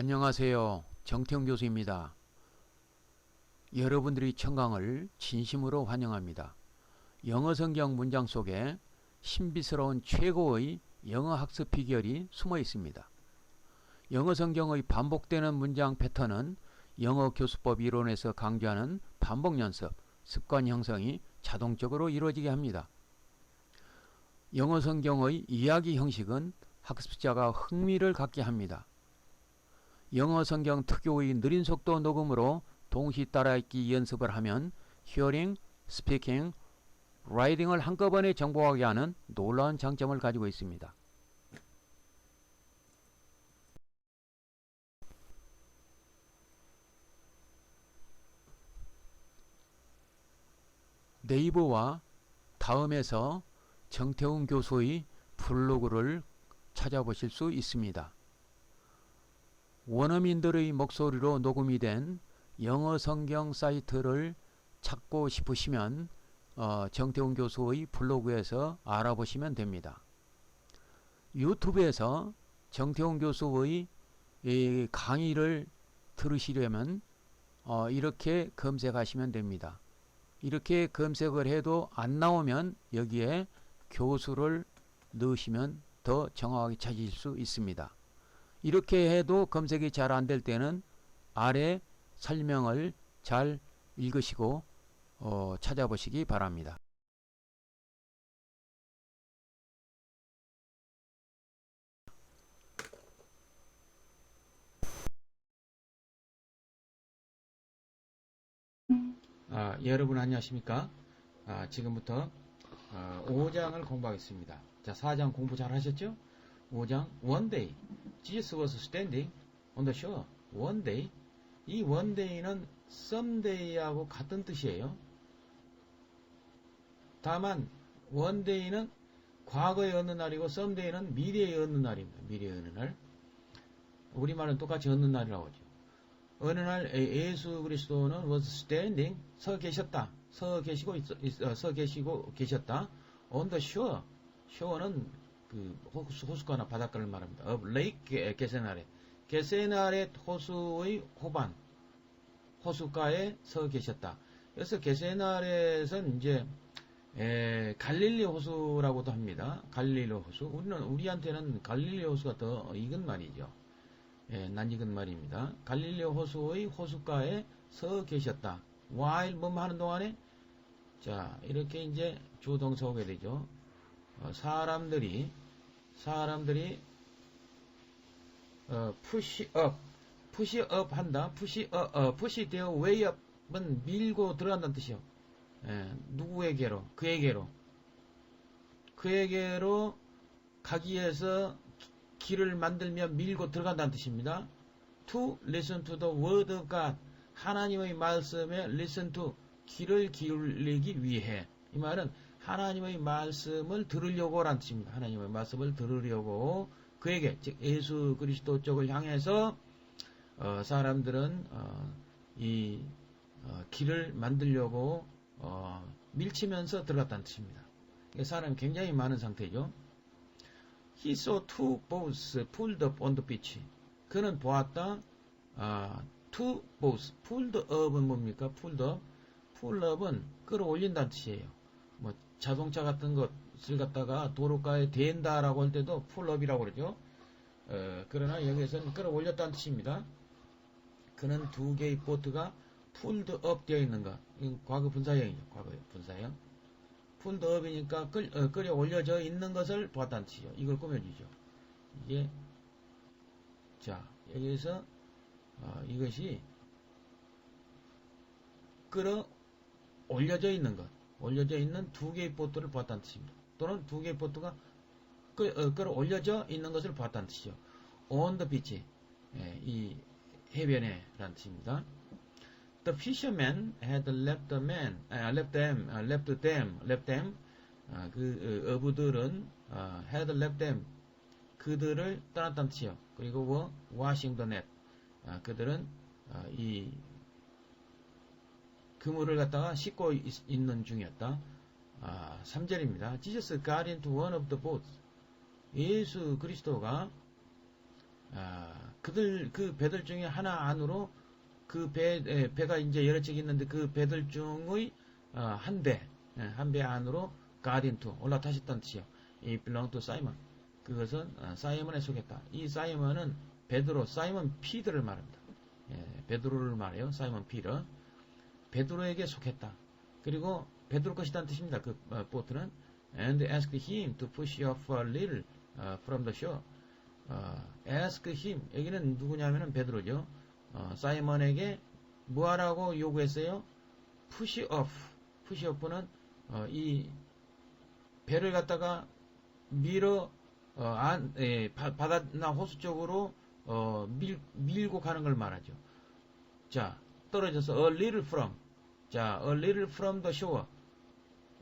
안녕하세요. 정태웅 교수입니다. 여러분들의 청강을 진심으로 환영합니다. 영어 성경 문장 속에 신비스러운 최고의 영어 학습 비결이 숨어 있습니다. 영어 성경의 반복되는 문장 패턴은 영어 교수법 이론에서 강조하는 반복 연습, 습관 형성이 자동적으로 이루어지게 합니다. 영어 성경의 이야기 형식은 학습자가 흥미를 갖게 합니다. 영어 성경 특유의 느린 속도 녹음으로 동시 따라읽기 연습을 하면 히어링, 스피킹, 라이딩을 한꺼번에 정복하게 하는 놀라운 장점을 가지고 있습니다. 네이버와 다음에서 정태웅 교수의 블로그를 찾아보실 수 있습니다. 원어민들의 목소리로 녹음이 된 영어 성경 사이트를 찾고 싶으시면 어, 정태웅 교수의 블로그에서 알아보시면 됩니다. 유튜브에서 정태웅 교수의 이 강의를 들으시려면 어, 이렇게 검색하시면 됩니다. 이렇게 검색을 해도 안 나오면 여기에 교수를 넣으시면 더 정확하게 찾으실 수 있습니다. 이렇게 해도 검색이 잘 안 될 때는 아래 설명을 잘 읽으시고 어, 찾아보시기 바랍니다. 아, 여러분 안녕하십니까? 아, 지금부터 아, 5장을 공부하겠습니다. 자, 4장 공부 잘 하셨죠? 5장 one day Jesus was standing on the shore one day 이 one day는 someday하고 같은 뜻이에요. 다만 one day는 과거의 어느 날이고 someday는 미래의 어느 날입니다. 미래의 어느 날. 우리말은 똑같이 어느 날이라고 하죠. 어느 날 예수 그리스도는 was standing 서 계셨다. 서 계시고 있, 어, 서 계시고 계셨다. on the shore. shore는 그 호수, 호수가나 바닷가를 말합니다. of lake 게세나레. 게세나레 호수의 호반 호수가에 서 계셨다. 그래서 게세나레에서는 이제 에, 갈릴리 호수라고도 합니다. 갈릴리 호수. 우리는 우리한테는 갈릴리 호수가 더 익은 말이죠. 예, 낯익은 말입니다. 갈릴리 호수의 호수가에 서 계셨다. while 뭐 하는 동안에 자 이렇게 이제 주동사 오게 되죠. 어, 사람들이 사람들이 어, push up, push up 한다. push up, 어, push their way up은 밀고 들어간다는 뜻이요. 예, 누구에게로? 그에게로. 그에게로 가기 위해서 길을 만들며 밀고 들어간다는 뜻입니다. To listen to the word of God. 하나님의 말씀에 listen to 귀를 기울이기 위해. 이 말은 하나님의 말씀을 들으려고 라는 뜻입니다. 하나님의 말씀을 들으려고 그에게 즉 예수 그리스도 쪽을 향해서 어, 사람들은 어, 이 어, 길을 만들려고 어, 밀치면서 들어갔다는 뜻입니다. 사람이 굉장히 많은 상태죠. He saw two boats pulled up on the beach. 그는 보았다. 아, two boats pulled up은 뭡니까? pulled up. pull up은 끌어올린다는 뜻이에요. 뭐 자동차 같은 것을 갖다가 도로가에 댄다라고 할 때도 up이라고 그러죠. 어, 그러나 여기에서는 끌어올렸다는 뜻입니다. 그는 두 개의 보트가 up 되어 있는 것. 이건 과거 분사형이죠. 과거 분사형. 풀드 업이니까 끌, 어, 끌어 올려져 있는 것을 보았다는 뜻이죠. 이걸 꾸며주죠. 이게 자 여기에서 어, 이것이 끌어 올려져 있는 것, 올려져 있는 두 개의 보트를 보았다는 뜻입니다. 또는 두 개의 보트가 끌, 어, 끌어 올려져 있는 것을 보았다는 뜻이죠. on the beach, 예, 이 해변에 라는 뜻입니다. The fishermen had left the man, uh, left them, uh, left them, left them. 아, 그 어, 어부들은 어, had left them, 그들을 떠났다는 뜻이요. 그리고 뭐 washing the net, 아, 그들은 어, 이 그물을 갖다가 씻고 있, 는 중이었다. 아, 3절입니다. Jesus got into one of the boats. 예수 그리스도가 아, 그들 그 배들 중에 하나 안으로 그 배, 에, 배가 이제 여러 척 있는데 그 배들 중의 어, 한 배, 예, 한배 안으로 got into 올라타셨다는 뜻이요. 이 belong to Simon. 그것은 어, 사이먼에 속했다. 이 사이먼은 베드로, 사이먼 피드를 말합니다. 예, 베드로를 말해요. 사이먼 피드. 베드로에게 속했다. 그리고 베드로 것이라는 뜻입니다. 그 어, 보트는 and asked him to push off a little uh, from the shore. 어, ask him 여기는 누구냐면은 베드로죠. 어, 사이먼에게 뭐하라고 요구했어요? push off. push off는 어, 이 배를 갖다가 밀어 어, 안, 예, 바, 바다나 호수 쪽으로 어, 밀, 밀고 가는 걸 말하죠. 자, 떨어져서 a little from. 자, a little from the shore.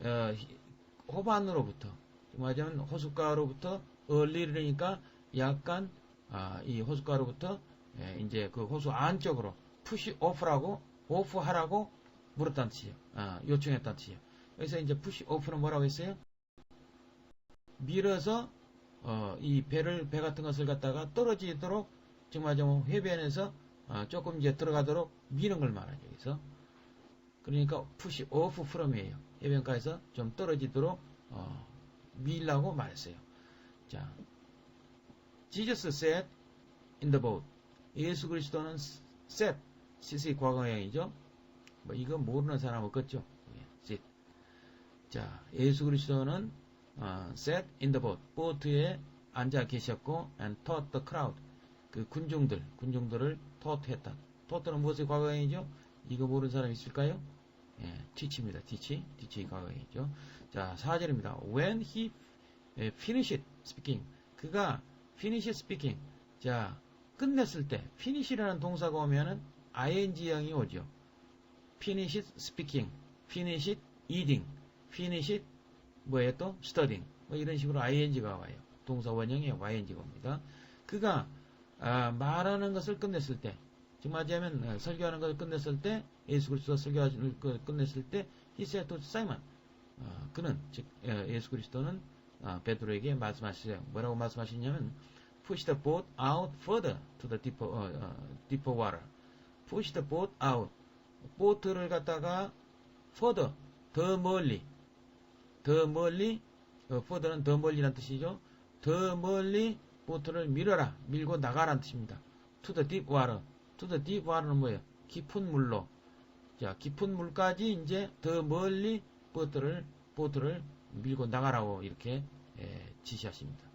어, 히- 호반으로부터. 말하자면 호숫가로부터 a little니까 약간 아, 이 호숫가로부터 예, 이제 그 호수 안쪽으로 push off라고 off 하라고 물었다는 뜻이에요. 아, 요청했다는 뜻이에요. 그래서 이제 push off는 뭐라고 했어요? 밀어서 어, 이 배를 배 같은 것을 갖다가 떨어지도록 정말 좀 해변에서 어, 조금 이제 들어가도록 미는 걸 말하죠. 여기서 그러니까 push off from이에요. 해변가에서 좀 떨어지도록 어, 밀라고 말했어요. 자, Jesus said in the boat. 예수 그리스도는 said, sit이 과거형이죠. 뭐 이거 모르는 사람 없겠죠. 예, sit. 자, 예수 그리스도는 어, sat in the boat, 보트에 앉아 계셨고 and taught the crowd. 그 군중들, 군중들을 taught 했다. taught는 무엇의 과거형이죠? 이거 모르는 사람 있을까요? 예, teach입니다. teach, teach 과거형이죠. 자, 4절입니다. When he 예, finished speaking. 그가 finish speaking. 자, 끝냈을 때 finish라는 동사가 오면은 ing형이 오죠. finish speaking, finish eating, finish 뭐예요 또 studying. 뭐 이런 식으로 ing가 와요. 동사 원형에 ing가 옵니다. 그가 아, 말하는 것을 끝냈을 때, 지금 하자면 어, 설교하는 것을 끝냈을 때, 예수 그리스도 설교하는 걸 끝냈을 때, said to Simon, 어, 그는 즉 어, 예수 그리스도는 어, 베드로에게 말씀하시죠. 뭐라고 말씀하시냐면 push the boat out further to the deeper, 어, 어, deeper water. push the boat out. 보트를 갖다가 further, 더 멀리, 더 멀리, 어, further는 더 멀리란 뜻이죠. 더 멀리 보트를 밀어라, 밀고 나가라는 뜻입니다. to the deep water. to the deep water는 뭐예요? 깊은 물로. 자, 깊은 물까지 이제 더 멀리 보트를, 보트를 밀고 나가라고 이렇게 예, 지시하십니다.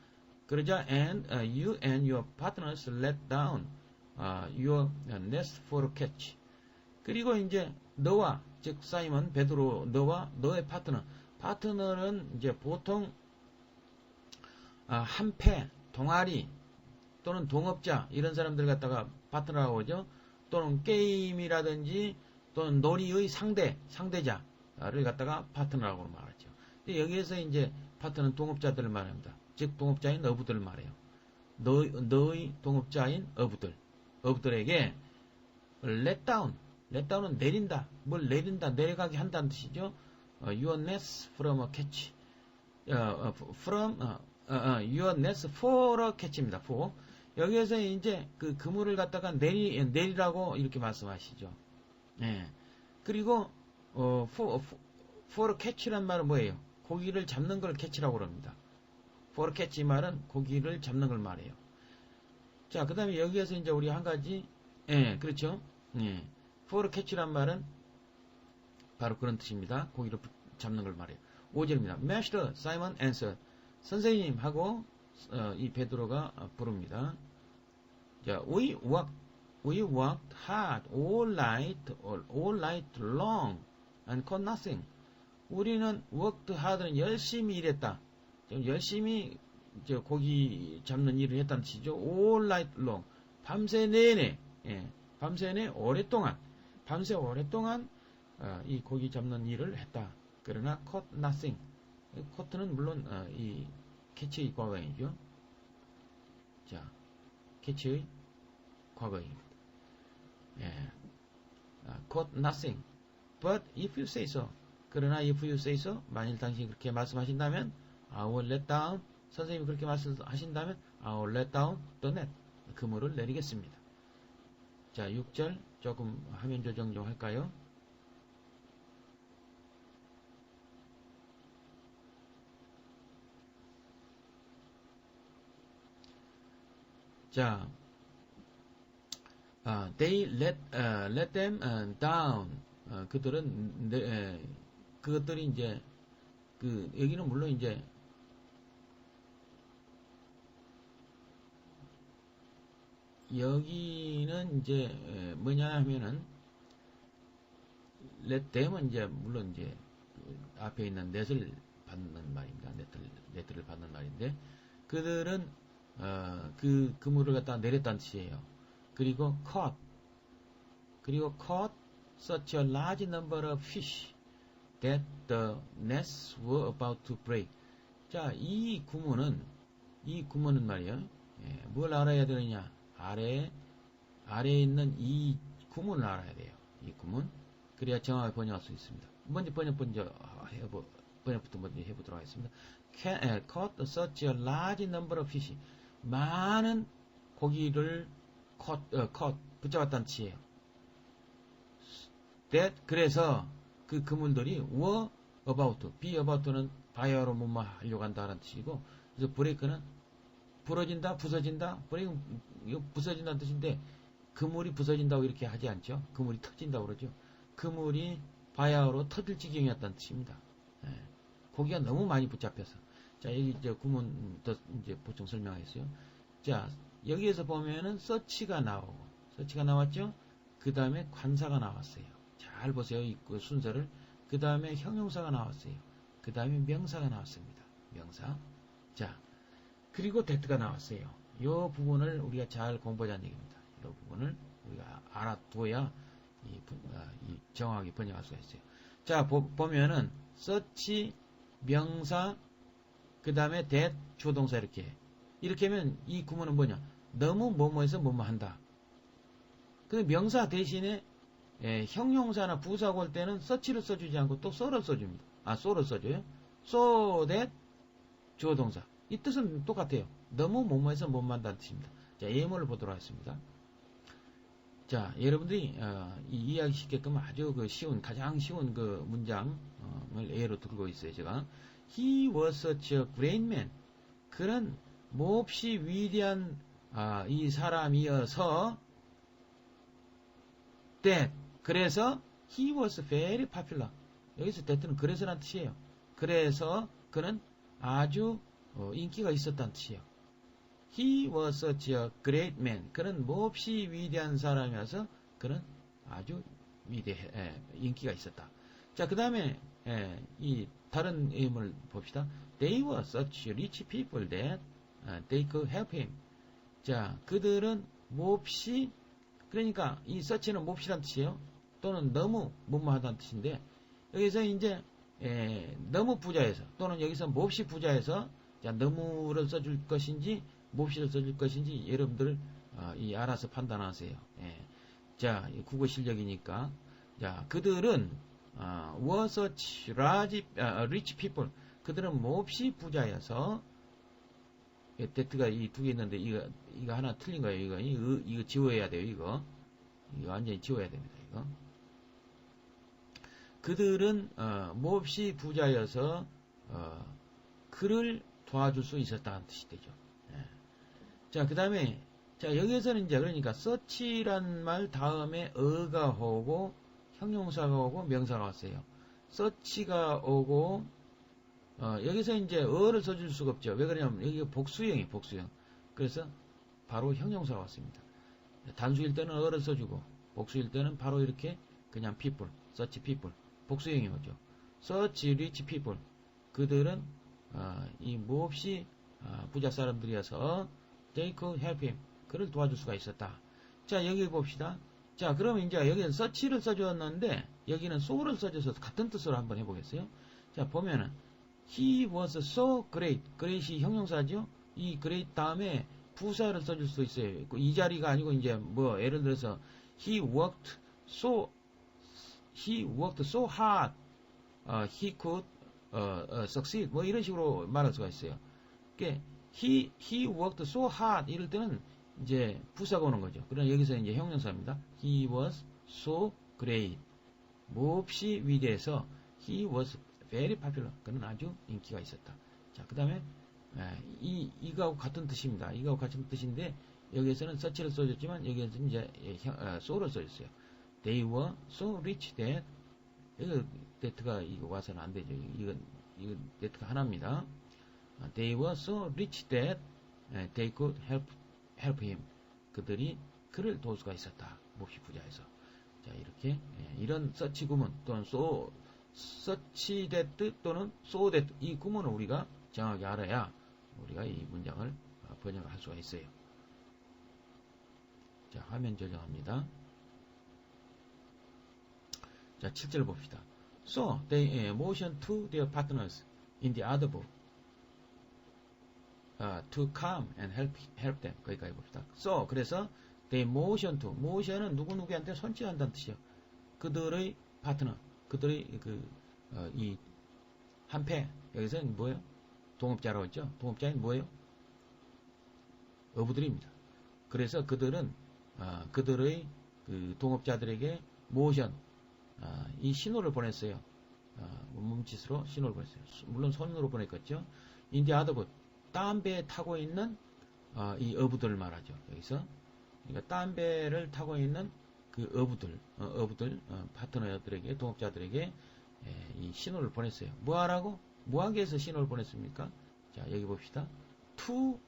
그러자 and uh, you and your partners let down uh, your nest for catch. 그리고 이제 너와 즉 사이먼 베드로 너와 너의 파트너 파트너는 이제 보통 아, 한패 동아리 또는 동업자 이런 사람들 갖다가 파트너라고 하죠. 또는 게임이라든지 또는 놀이의 상대 상대자를 갖다가 파트너라고 말하죠. 여기에서 이제 파트너는 동업자들을 말합니다. 즉 동업자인 어부들을 말해요. 너, 너의 동업자인 어부들 어부들에게 let down은 내린다 뭘 내린다 내려가게 한다는 뜻이죠. 어, your nets from a catch 어, 어, from 어, 어, 어, your nets for a catch입니다. for 여기에서 이제 그 그물을 갖다가 내리 내리라고 이렇게 말씀하시죠. 예. 그리고 어, for, for a catch란 말은 뭐예요? 고기를 잡는 걸 catch라고 그럽니다. for a catch 말은 고기를 잡는 걸 말해요. 자, 그 다음에 여기에서 이제 우리 한 가지, 예, 그렇죠. 예. for a catch란 말은 바로 그런 뜻입니다. 고기를 부- 잡는 걸 말해요. 5절입니다. Master Simon answered. 선생님 하고 어, 이 베드로가 어, 부릅니다. 자, we worked, we worked hard all night, all, all night long and caught nothing. 우리는 worked hard는 열심히 일했다. 좀 열심히 저 고기 잡는 일을 했다는 뜻이죠. all night long. 밤새 내내, 예, 밤새 내 오랫동안, 밤새 오랫동안 어, 이 고기 잡는 일을 했다. 그러나 caught nothing. Caught,는 물론 어, 이 캐치의 과거이죠. 자, 캐치의 과거입니다. 예, 아, caught nothing. But if you say so. 그러나 if you say so, 만일 당신이 그렇게 말씀하신다면, I will let down. 선생님이 그렇게 말씀하신다면, I will let down the net. 그물을 내리겠습니다. 자, 6절 조금 화면 조정 좀 할까요? 자, 아, they let, 어, let them 어, down. 어, 그들은, 네, 에, 그것들이 이제, 그, 여기는 물론 이제, 여기는 이제, 에, 뭐냐 하면은, let them은 이제, 물론 이제, 그 앞에 있는 넷을 받는 말입니다. 넷을, 넷을 받는 말인데, 그들은, 어, 그 그물을 갖다 내렸다는 뜻이에요. 그리고 caught 그리고 caught such a large number of fish that the nets were about to break. 자, 이 구문은 이 구문은 말이에요. 예, 뭘 알아야 되느냐? 아래 아래에 있는 이 구문을 알아야 돼요. 이 구문. 그래야 정확하게 번역할 수 있습니다. 먼저 번역 먼저 해보 번역부터 먼저 해보도록 하겠습니다. Can, 에, caught such a large number of fish. 많은 고기를 컷, 어, 컷, 붙잡았다는 치예요. that, 그래서 그 그물들이 were about, be about는 바이어로 뭐뭐 하려고 한다는 뜻이고, 그래서 브레이크는 부러진다, 부서진다, 브레이크, 부서진다는 뜻인데, 그물이 부서진다고 이렇게 하지 않죠. 그물이 터진다고 그러죠. 그물이 바야흐로 터질 지경이었다는 뜻입니다. 예. 고기가 너무 많이 붙잡혀서. 자, 여기 이제 구문 더 이제 보충 설명하겠어요. 자, 여기에서 보면은 서치가 나오고, 서치가 나왔죠? 그 다음에 관사가 나왔어요. 잘 보세요. 이그 순서를. 그 다음에 형용사가 나왔어요. 그 다음에 명사가 나왔습니다. 명사. 자, 그리고 데트가 나왔어요. 이 부분을 우리가 잘 공부하자는 얘기입니다. 이 부분을 우리가 알아둬야 이, 아, 이 정확하게 번역할 수가 있어요. 자, 보, 보면은, 서치, 명사, 그 다음에 that, 조동사 이렇게. 이렇게 하면 이 구문은 뭐냐? 너무 뭐뭐해서 뭐뭐 한다. 그 명사 대신에 예, 형용사나 부사고 할 때는 서치를 써주지 않고 또 so를 써줍니다. 아, so를 써줘요. so that 주어동사. 이 뜻은 똑같아요. 너무 뭐뭐해서 뭐뭐 한다는 뜻입니다. 자, 예문을 보도록 하겠습니다. 자, 여러분들이 어, 이 이해하기 쉽게끔 아주 그 쉬운, 가장 쉬운 그 문장 을 예로 들고 있어요. 제가 He was such a great man. 그런 몹시 위대한 아, 이 사람이어서 that 그래서 he was very popular. 여기서 that는 그래서란 뜻이에요. 그래서 그는 아주 어, 인기가 있었다는 뜻이에요. He was such a great man. 그는 몹시 위대한 사람이어서 그는 아주 위대 에, 인기가 있었다. 자, 그 다음에 이 다른 예문을 봅시다. They were such rich people that uh, they could help him. 자, 그들은 몹시 그러니까 이 such는 몹시란 뜻이에요. 또는 너무 무모하다는 뜻인데 여기서 이제 에, 너무 부자해서 또는 여기서 몹시 부자해서 자, 너무를 써줄 것인지 몹시를 써줄 것인지 여러분들 어, 이 알아서 판단하세요. 예. 자, 국어 실력이니까 자, 그들은 어, were such large, uh, rich. 그들은 몹시 부자여서 데트가 이 두 개 있는데 이거 이거 하나 틀린 거예요. 이거 이거, 이거 지워야 돼요. 이거 이거 완전히 지워야 됩니다. 이거 그들은 어, 몹시 부자여서 어, 그를 도와줄 수 있었다는 뜻이 되죠. 예. 자, 그 다음에 자 여기에서는 이제 그러니까 서치란 말 다음에 어가 오고 형용사가 오고 명사가 왔어요. 서치가 오고 어, 여기서 이제 어를 써줄 수가 없죠. 왜 그러냐면 여기가 복수형이 복수형. 그래서 바로 형용사가 왔습니다. 단수일 때는 어를 써주고 복수일 때는 바로 이렇게 그냥 people, such people 복수형이 오죠. such rich people 그들은 어, 이 몹시 어, 부자 사람들이어서 they could help him 그를 도와줄 수가 있었다. 자 여기 봅시다. 자, 그러면 이제 여기는 서치를 써줬는데 여기는 so를 써줘서 같은 뜻으로 한번 해보겠어요. 자, 보면은 he was so great. great이 형용사죠. 이 great 다음에 부사를 써줄 수 있어요. 이 자리가 아니고 이제 뭐 예를 들어서 he worked so he worked so hard. 어, he could 어, 어, succeed. 뭐 이런 식으로 말할 수가 있어요. 그러니까 he he worked so hard 이럴 때는 이제 부사가 오는 거죠. 그러나 여기서 이제 형용사입니다. He was so great. 몹시 위대해서 he was very popular. 그는 아주 인기가 있었다. 자, 그 다음에 이 이거하고 같은 뜻입니다. 이거하고 같은 뜻인데 여기에서는 such를 써줬지만 여기에서는 이제 예, 형- 어, so를 써줬어요. They were so rich that 이거 that가 이거 와서는 안 되죠. 이건 이건 that가 하나입니다. 어, They were so rich that 예, they could help help him. 그들이 그를 도울 수가 있었다. 몹시 부자에서. 자 이렇게 예, 이런 서치 구문 또는 so 서치 that 또는 so that 이 구문을 우리가 정확히 알아야 우리가 이 문장을 어, 번역할 수가 있어요. 자 화면 조정합니다. 자 7절 봅시다. So they eh, motion to their partners in the other boat uh, to come and help help them. 거기까지 봅시다. So 그래서 they motion to motion은 누구 누구한테 손짓한다는 뜻이요. 그들의 파트너, 그들의 그이 한패 여기서는 뭐예요? 동업자라고 했죠. 동업자는 뭐예요? 어부들입니다. 그래서 그들은 아, 그들의 그 동업자들에게 모션 아, 이 신호를 보냈어요. 아, 몸짓으로 신호를 보냈어요. 수- 물론 손으로 보냈겠죠. 인디 아더봇 다른 배에 타고 있는 아, 이 어부들 말하죠. 여기서 그러니까 다른 배를 타고 있는 그 어부들, 어, 어부들 어, 파트너들에게 동업자들에게 예, 이 신호를 보냈어요. 뭐하라고? 뭐하기 위해서 신호를 보냈습니까? 자 여기 봅시다. To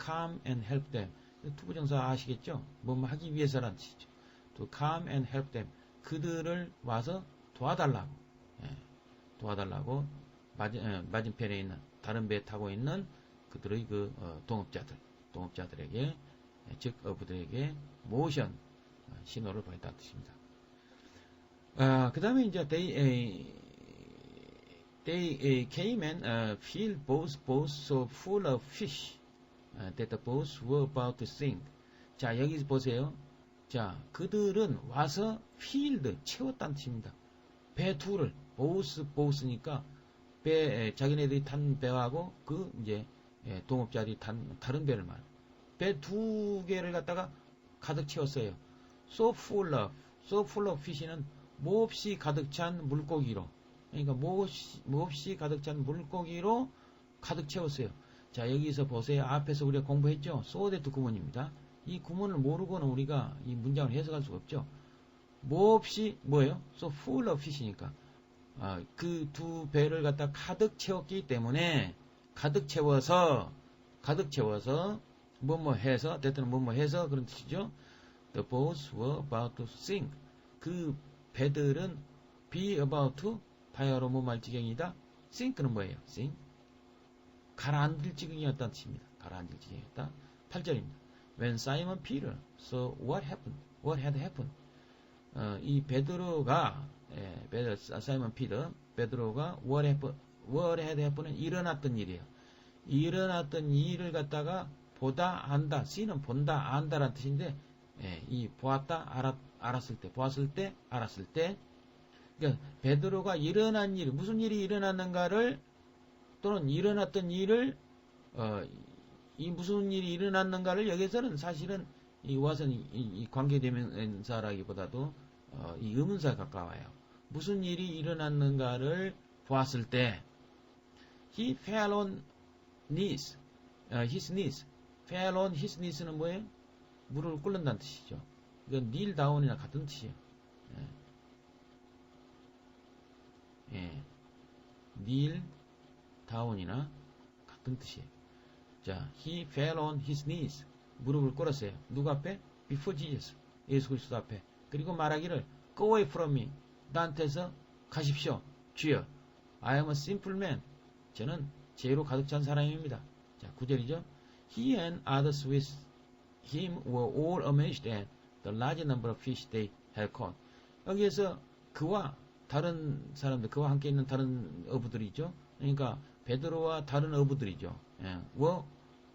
come and help them. 투부정사 아시겠죠? 뭐뭐 하기 위해서란 뜻이죠. To come and help them. 그들을 와서 도와달라고. 예, 도와달라고 맞은, 예, 맞은편에 있는 다른 배 타고 있는 그들의 그 어, 동업자들, 동업자들에게 예, 즉 어부들에게 모션 어, 신호를 보냈다는 뜻입니다. 아, 그 다음에 이제 they, eh, they eh, came and uh, filled both boats so full of fish uh, that the boats were about to sink. 자, 여기 보세요. 자, 그들은 와서 filled 채웠다는 뜻입니다. 배 둘을 both boat니까 배 에, 자기네들이 탄 배하고 그 이제 예, 동업자들이 탄 다른 배를 말. 배 두 개를 갖다가 가득 채웠어요. So full of, so full of fish는 몹시 가득 찬 물고기로. 그러니까 몹시, 몹시 가득 찬 물고기로 가득 채웠어요. 자, 여기서 보세요. 앞에서 우리가 공부했죠? 소데트 구문입니다. 이 구문을 모르고는 우리가 이 문장을 해석할 수가 없죠. 몹시, 뭐예요? So full of fish니까. 아, 그 두 배를 갖다 가득 채웠기 때문에 가득 채워서 가득 채워서 뭐 뭐 해서 때때는 뭐 뭐 해서 그런 뜻이죠. The boats were about to sink. 그 배들은 be about to 바야로 뭐말 지경이다. sink는 뭐예요? sink. 가라앉을 지경이었다는 뜻입니다. 가라앉을 지경이었다. 8절입니다. When Simon Peter saw what happened, what had happened. 어, 이 베드로가 예, 베드, 사이먼 피더 베드로가 what happened, had happened는 일어났던 일이에요. 일어났던 일을 갖다가 보다 안다. C는 본다 안다라는 뜻인데 예, 이 보았다 알았, 알았을 때 보았을 때 알았을 때 그러니까 베드로가 일어난 일 무슨 일이 일어났는가를 또는 일어났던 일을 어, 이 무슨 일이 일어났는가를 여기서는 사실은 이 와서는 이, 이 관계대명사라기보다도 어, 이 의문사에 가까워요. 무슨 일이 일어났는가를 보았을 때 he fell on knees, 어, his knees, fell on his knees는 뭐예요? 무릎을 꿇는다는 뜻이죠. 이건 kneel down이나 같은 뜻이에요. 예. 예. kneel down이나 같은 뜻이에요. 자, he fell on his knees. 무릎을 꿇었어요. 누구 앞에? Before Jesus. 예수 그리스도 앞에. 그리고 말하기를 Go away from me. 나한테서 가십시오. 주여. I am a simple man. 저는 죄로 가득 찬 사람입니다. 자, 9절이죠. He and others with him were all amazed at the large number of fish they had caught. 여기에서 그와 다른 사람들, 그와 함께 있는 다른 어부들이죠. 그러니까 베드로와 다른 어부들이죠. 예, were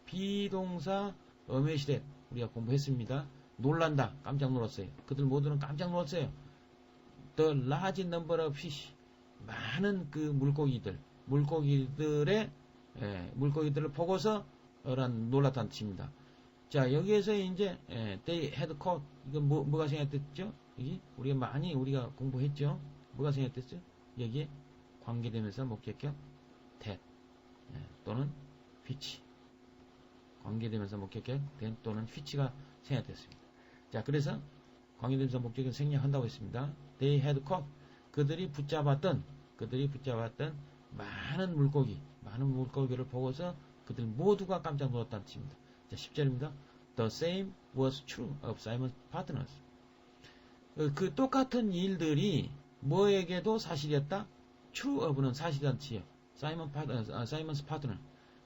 비동사 어메시댓 우리가 공부했습니다. 놀란다. 깜짝 놀랐어요. 그들 모두는 깜짝 놀랐어요. The large number of fish. 많은 그 물고기들, 물고기들의 예, 물고기들을 보고서 란 놀랐다는 뜻입니다. 자, 여기에서 이제, 예, they had caught. 이건 뭐, 뭐가 생략됐죠? 여기? 우리가 많이 우리가 공부했죠? 뭐가 생략됐죠? 여기에 관계되면서 목적격 that. 예, 또는 which. 관계되면서 목적격 then 또는 which가 생략됐습니다. 자, 그래서 관계되면서 목적격 생략한다고 했습니다. They had caught. 그들이 붙잡았던, 그들이 붙잡았던 많은 물고기, 많은 물고기를 보고서 그들 모두가 깜짝 놀랐다는 뜻입니다. 자, 10절입니다. The same was true of Simon's partners. 그, 그 똑같은 일들이 뭐에게도 사실이었다? True of는 사실이란 뜻이에요. 사이먼 파, 아, 사이먼스 파트너.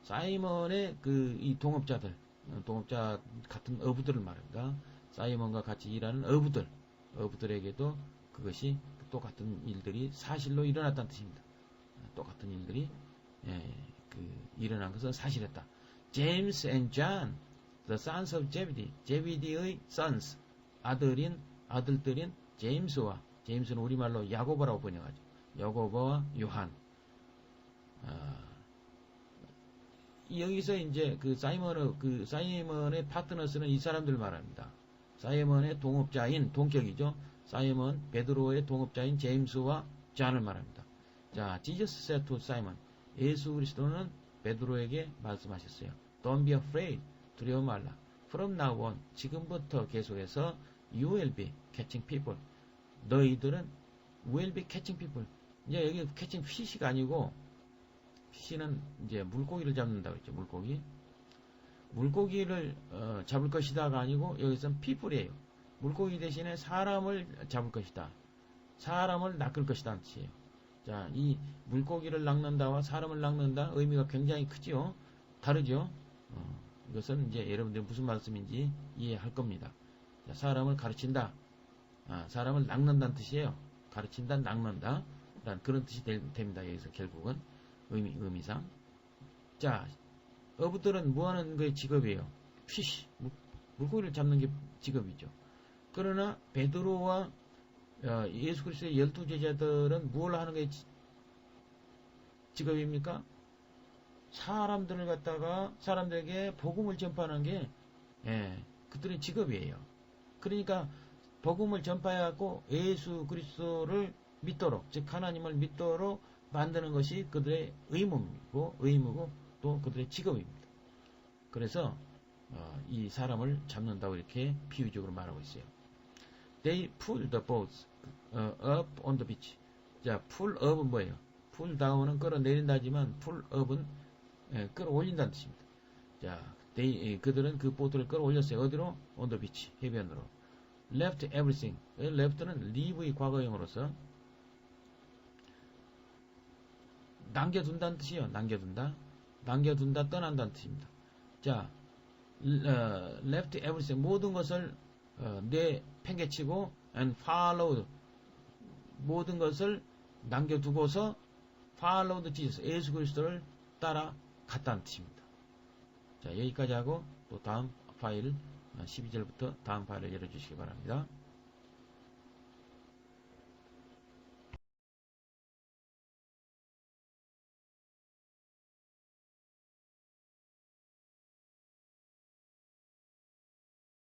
사이먼의 그, 이 동업자들, 어, 동업자 같은 어부들을 말합니다. 사이먼과 같이 일하는 어부들, 어부들에게도 그것이 똑같은 일들이 사실로 일어났다는 뜻입니다. 똑같은 일들이 예, 그 일어난 것은 사실이었다. James and John, the sons of Zebedee, 제비디의 sons, 아들인 아들들인 제임스와 제임스는 우리말로 야고보라고 번역하죠. 야고보와 요한. 아, 여기서 이제 그 사이먼의 그 사이먼의 파트너스는 이 사람들 말합니다. 사이먼의 동업자인 동격이죠. 사이먼 베드로의 동업자인 제임스와 잔을 말합니다. 자, Jesus said to Simon. 예수 그리스도는 베드로에게 말씀하셨어요. Don't be afraid. 두려워 말라. From now on, 지금부터 계속해서 you will be catching people. 너희들은 will be catching people. 이제 여기 catching fish가 아니고 fish는 이제 물고기를 잡는다고 했죠. 물고기. 물고기를 어, 잡을 것이다가 아니고 여기서는 people이에요. 물고기 대신에 사람을 잡을 것이다. 사람을 낚을 것이다. 뜻이에요. 자, 이 물고기를 낚는다와 사람을 낚는다 의미가 굉장히 크지요. 다르죠. 어, 이것은 이제 여러분들 무슨 말씀인지 이해할 겁니다. 자, 사람을 가르친다. 아, 사람을 낚는다는 뜻이에요. 가르친다, 낚는다. 그런 뜻이 될, 됩니다. 여기서 결국은 의미, 의미상. 자, 어부들은 뭐 하는 게 직업이에요? 피시. 물, 물고기를 잡는 게 직업이죠. 그러나 베드로와 어, 예수 그리스도의 열두 제자들은 무엇을 하는 게 지- 직업입니까? 사람들을 갖다가 사람들에게 복음을 전파하는 게 예, 그들의 직업이에요. 그러니까 복음을 전파해갖고 예수 그리스도를 믿도록 즉 하나님을 믿도록 만드는 것이 그들의 의무이고 의무고 또 그들의 직업입니다. 그래서 어, 이 사람을 잡는다고 이렇게 비유적으로 말하고 있어요. They pull the boats 어, up on the beach. 자, pull up은 뭐예요? pull down은 끌어내린다지만 pull up은 예, 끌어올린다는 뜻입니다. 자, they, 예, 그들은 그 보트를 끌어올렸어요. 어디로? on the beach, 해변으로. left everything. 예, left는 leave의 과거형으로서 남겨둔다는 뜻이에요. 남겨둔다. 남겨둔다, 떠난다는 뜻입니다. 자, 어, left everything. 모든 것을 어, 내 팽개치고 and followed 모든 것을 남겨두고서 followed Jesus 예수 그리스도를 따라 갔다는 뜻입니다. 자 여기까지 하고 또 다음 파일 12절부터 다음 파일을 열어주시기 바랍니다.